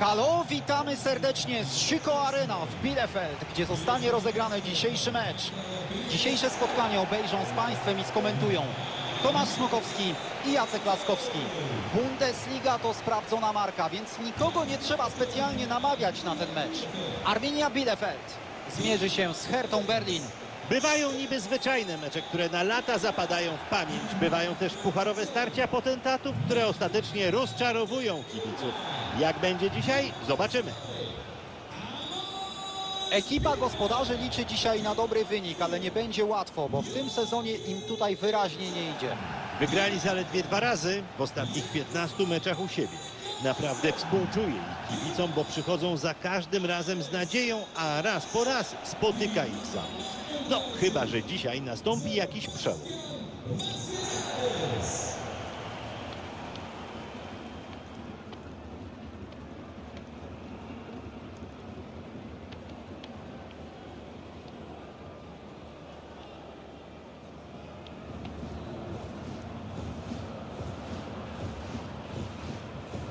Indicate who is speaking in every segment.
Speaker 1: Halo, witamy serdecznie z Szyko Arena w Bielefeld, gdzie zostanie rozegrany dzisiejszy mecz. Dzisiejsze spotkanie obejrzą z Państwem i skomentują Tomasz Smokowski i Jacek Laskowski. Bundesliga to sprawdzona marka, więc nikogo nie trzeba specjalnie namawiać na ten mecz. Arminia Bielefeld zmierzy się z Hertą Berlin.
Speaker 2: Bywają niby zwyczajne mecze, które na lata zapadają w pamięć. Bywają też pucharowe starcia potentatów, które ostatecznie rozczarowują kibiców. Jak będzie dzisiaj? Zobaczymy.
Speaker 1: Ekipa gospodarzy liczy dzisiaj na dobry wynik, ale nie będzie łatwo, bo w tym sezonie im tutaj wyraźnie nie idzie.
Speaker 2: Wygrali zaledwie dwa razy w ostatnich 15 meczach u siebie. Naprawdę współczuję ich kibicom, bo przychodzą za każdym razem z nadzieją, a raz po raz spotyka ich zawód. No, chyba, że dzisiaj nastąpi jakiś przełom.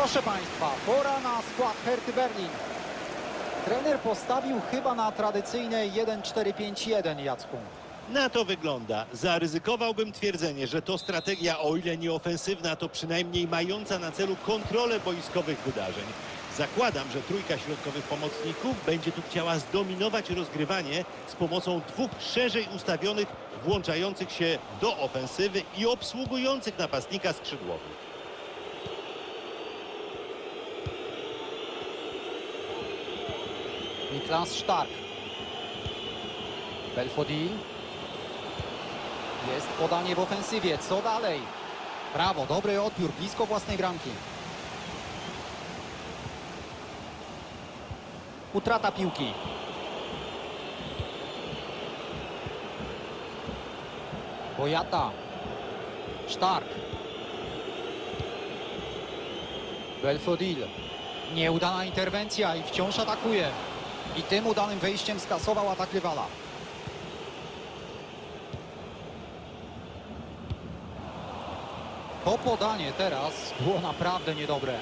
Speaker 1: Proszę Państwa, pora na skład Herty Berlin. Trener postawił chyba na tradycyjne 1-4-5-1 Jacku.
Speaker 2: Na to wygląda. Zaryzykowałbym twierdzenie, że to strategia, o ile nie ofensywna, to przynajmniej mająca na celu kontrolę boiskowych wydarzeń. Zakładam, że trójka środkowych pomocników będzie tu chciała zdominować rozgrywanie z pomocą dwóch szerzej ustawionych, włączających się do ofensywy i obsługujących napastnika skrzydłowych.
Speaker 1: Niklas Stark. Belfodil. Jest podanie w ofensywie. Co dalej? Brawo, dobry odbiór, blisko własnej bramki. Utrata piłki. Bojata. Stark. Belfodil. Nieudana interwencja i wciąż atakuje. I tym udanym wejściem skasował atak rywala. To podanie teraz było naprawdę niedobre.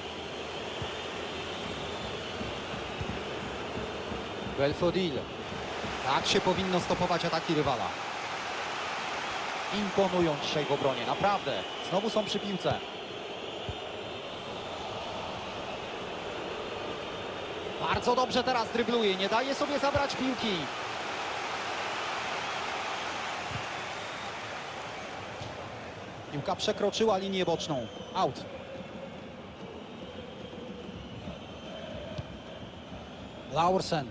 Speaker 1: Belfodil. Tak się powinno stopować ataki rywala. Imponują dzisiaj w obronie, naprawdę. Znowu są przy piłce. Bardzo dobrze teraz drybluje, nie daje sobie zabrać piłki. Piłka przekroczyła linię boczną. Out. Laursen.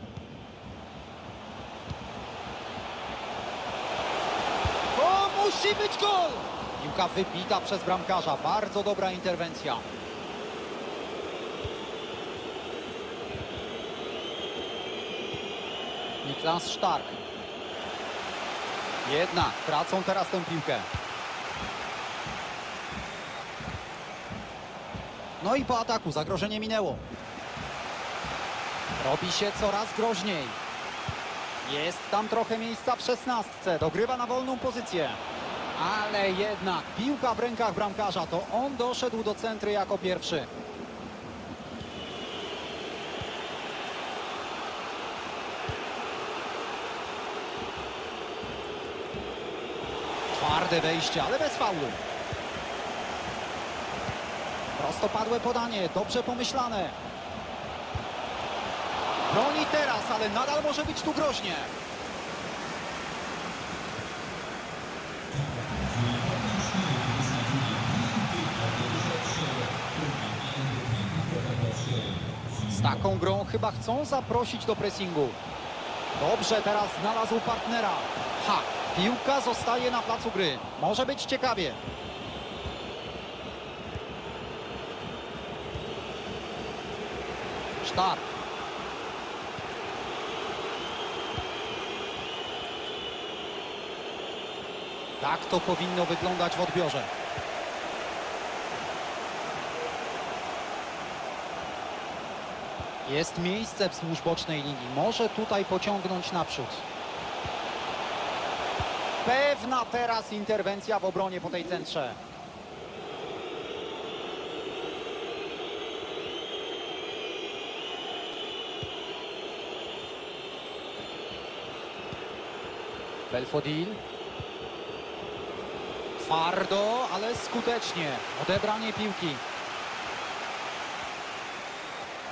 Speaker 1: To musi być gol! Piłka wybita przez bramkarza. Bardzo dobra interwencja. Niklas Stark. Jednak tracą teraz tę piłkę. No i po ataku zagrożenie minęło. Robi się coraz groźniej. Jest tam trochę miejsca w szesnastce. Dogrywa na wolną pozycję. Ale jednak piłka w rękach bramkarza. To on doszedł do centry jako pierwszy. Twarde wejście, ale bez faulu. Prostopadłe podanie, dobrze pomyślane. Broni teraz, ale nadal może być tu groźnie. Z taką grą chyba chcą zaprosić do pressingu. Dobrze, teraz znalazł partnera. Ha, Piłka zostaje na placu gry. Może być ciekawie. Sztark. Tak to powinno wyglądać w odbiorze. Jest miejsce wzdłuż bocznej linii. Może tutaj pociągnąć naprzód. Pewna teraz interwencja w obronie po tej centrze. Belfodil. Twardo, ale skutecznie. Odebranie piłki.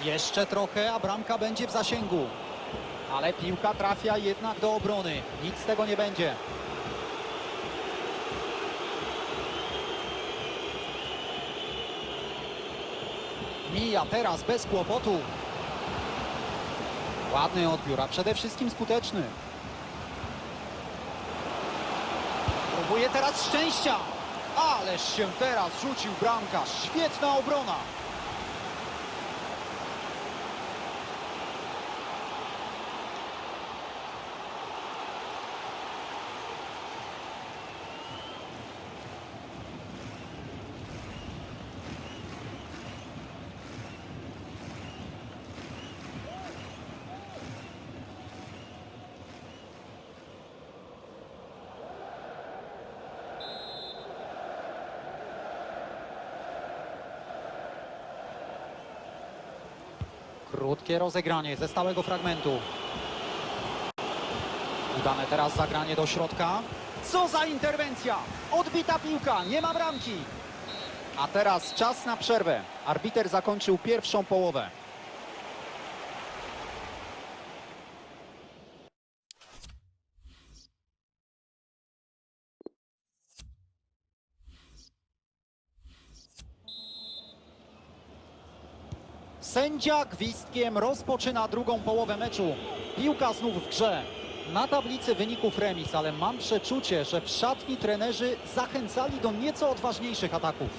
Speaker 1: Jeszcze trochę, a bramka będzie w zasięgu. Ale piłka trafia jednak do obrony. Nic z tego nie będzie. Mija teraz bez kłopotu. Ładny odbiór, a przede wszystkim skuteczny. Próbuje teraz szczęścia. Ależ się teraz rzucił bramkarz. Świetna obrona. Krótkie rozegranie ze stałego fragmentu. Udane teraz zagranie do środka. Co za interwencja! Odbita piłka, nie ma bramki. A teraz czas na przerwę. Arbiter zakończył pierwszą połowę. Sędzia gwizdkiem rozpoczyna drugą połowę meczu. Piłka znów w grze. Na tablicy wyników remis, ale mam przeczucie, że w szatni trenerzy zachęcali do nieco odważniejszych ataków.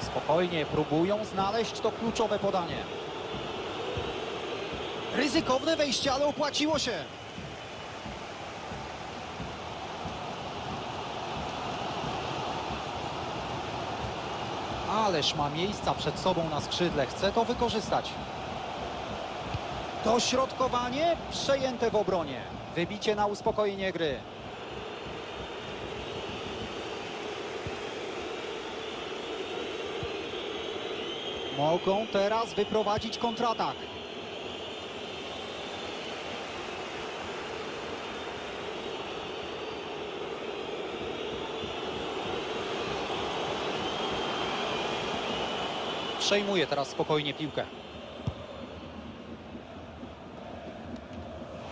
Speaker 1: Spokojnie próbują znaleźć to kluczowe podanie. Ryzykowne wejście, ale opłaciło się. Ależ ma miejsca przed sobą na skrzydle. Chce to wykorzystać. Dośrodkowanie przejęte w obronie. Wybicie na uspokojenie gry. Mogą teraz wyprowadzić kontratak. Przejmuje teraz spokojnie piłkę.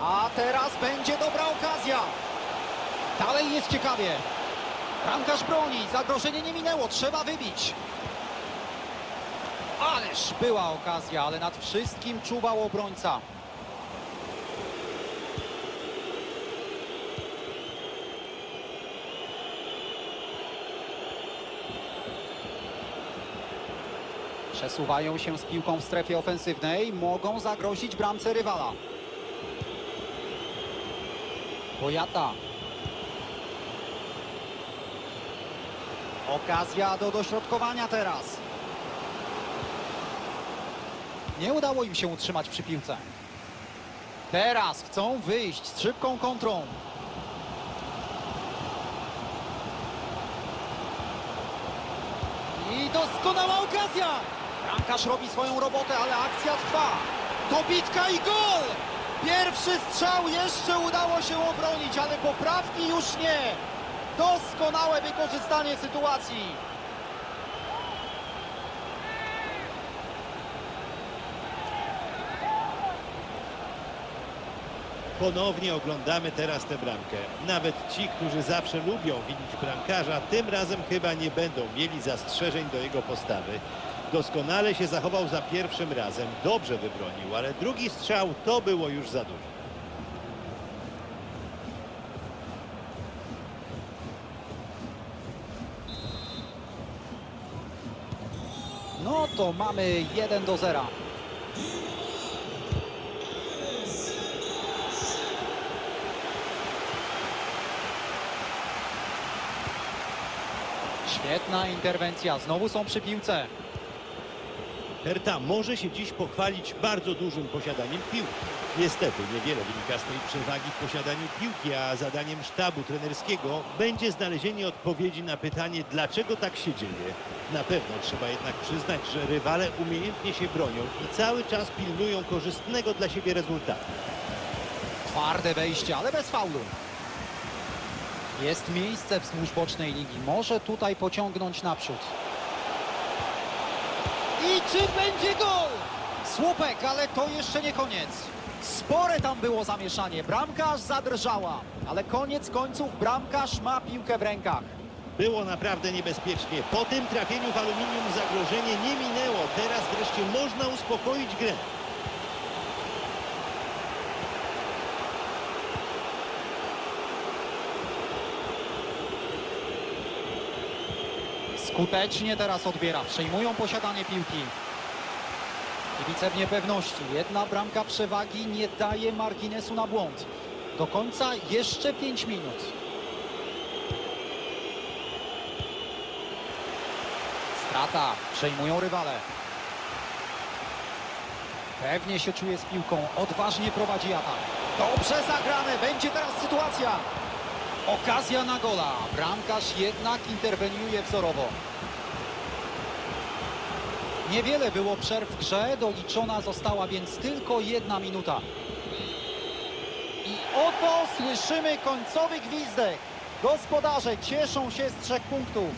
Speaker 1: A teraz będzie dobra okazja. Dalej jest ciekawie. Bramkarz broni, zagrożenie nie minęło, trzeba wybić. Ależ była okazja, ale nad wszystkim czuwał obrońca. Przesuwają się z piłką w strefie ofensywnej, mogą zagrozić bramce rywala. Bojata. Okazja do dośrodkowania teraz. Nie udało im się utrzymać przy piłce. Teraz chcą wyjść z szybką kontrą. I doskonała okazja! Bramkarz robi swoją robotę, ale akcja trwa. Dobitka i gol! Pierwszy strzał jeszcze udało się obronić, ale poprawki już nie. Doskonałe wykorzystanie sytuacji.
Speaker 2: Ponownie oglądamy teraz tę bramkę. Nawet ci, którzy zawsze lubią winić bramkarza, tym razem chyba nie będą mieli zastrzeżeń do jego postawy. Doskonale się zachował za pierwszym razem, dobrze wybronił, ale drugi strzał to było już za dużo.
Speaker 1: No to mamy 1 do 0. Świetna interwencja, znowu są przy piłce.
Speaker 2: Herta może się dziś pochwalić bardzo dużym posiadaniem piłki. Niestety niewiele wynika z tej przewagi w posiadaniu piłki, a zadaniem sztabu trenerskiego będzie znalezienie odpowiedzi na pytanie, dlaczego tak się dzieje. Na pewno trzeba jednak przyznać, że rywale umiejętnie się bronią i cały czas pilnują korzystnego dla siebie rezultatu.
Speaker 1: Twarde wejście, ale bez faulu. Jest miejsce wzdłuż bocznej ligi. Może tutaj pociągnąć naprzód. I czy będzie gol? Słupek, ale to jeszcze nie koniec. Spore tam było zamieszanie. Bramkarz zadrżała, ale koniec końców bramkarz ma piłkę w rękach.
Speaker 2: Było naprawdę niebezpiecznie. Po tym trafieniu w aluminium zagrożenie nie minęło. Teraz wreszcie można uspokoić grę.
Speaker 1: Skutecznie teraz odbiera. Przejmują posiadanie piłki. Kibice w niepewności. Jedna bramka przewagi nie daje marginesu na błąd. Do końca jeszcze 5 minut. Strata. Przejmują rywale. Pewnie się czuje z piłką. Odważnie prowadzi atak. Dobrze zagrane. Będzie teraz sytuacja. Okazja na gola. Bramkarz jednak interweniuje wzorowo. Niewiele było przerw w grze, doliczona została więc tylko jedna minuta. I oto słyszymy końcowy gwizdek. Gospodarze cieszą się z trzech punktów.